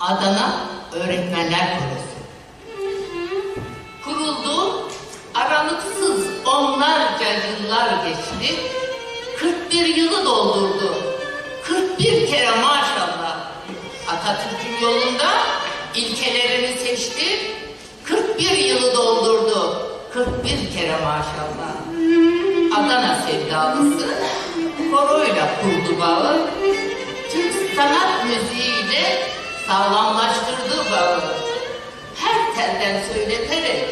Adana Öğretmenler Korosu. Kuruldu, aralıksız onlarca yıllar geçti. 41 yılı doldurdu. 41 kere maşallah. Atatürk'ün yolunda ilkelerini seçti. 41 yılı doldurdu. 41 kere maşallah. Adana sevdalısı koroyla kurdu bağı. Türk sanat müziğiyle sağlamlaştırdı bağı. Her telden söyleterek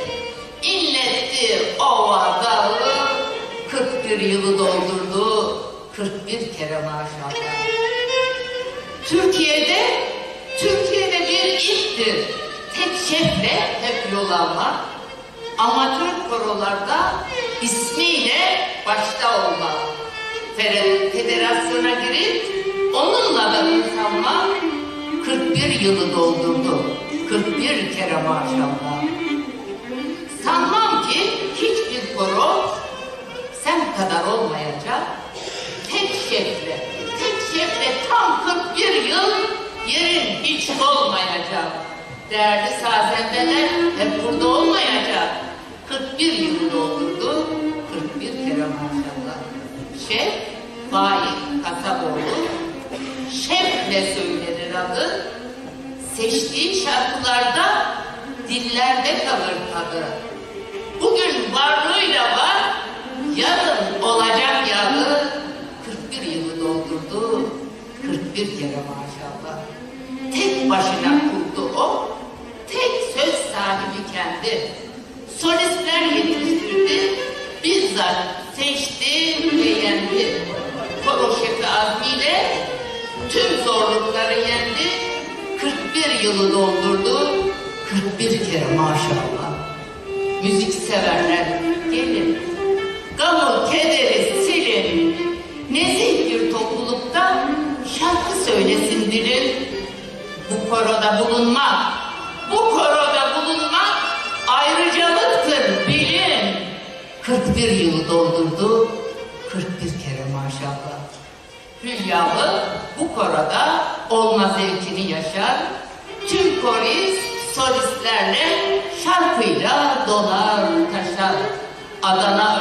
inletti ova dağı. 41 yılı doldurdu. 41 kere maşallah. Türkiye'de, Türkiye'de bir ilktir. Tek şefle hep yol almak. Amatör korolarda ismiyle başta olmak. Federasyona girip onunla da kalmak 41 yılı doldurdu. 41 kere maşallah. Sanmam ki hiçbir koro sen kadar olmayacak. Tek şefle, tek şefle tam 41 yıl yerin hiç olmayacak. Değerli sazendeler hep burada olmayacak. 41 yıl doldurdu, 41 kere maşallah. Şef Faik Kasaboğlu, şefle söylenir adı. Seçtiği şarkılarda dillerde kalır tadı. Bugün varlığıyla var, yarın olacak yağı 41 yılı doldurdu, 41 kere maşallah. Tek başına kurdu o, tek söz sahibi kendi. Solistler yetiştirdi, bizzat seçti ve yendi. Koro şefi azmiyle tüm zorlukları yendi, 41 yılı doldurdu, 41 kere maşallah. Müzik severler gelin. Gamı kederi silin. Nezih bir toplulukta şarkı söylesin dilin. Bu koroda bulunmak, bu koroda bulunmak ayrıcalıktır bilin. 41 yılı doldurdu, 41 kere maşallah. Hülyalı bu koroda olma zevkini yaşar. Tüm korist solistlerle şarkıyla dolar taşar. Adana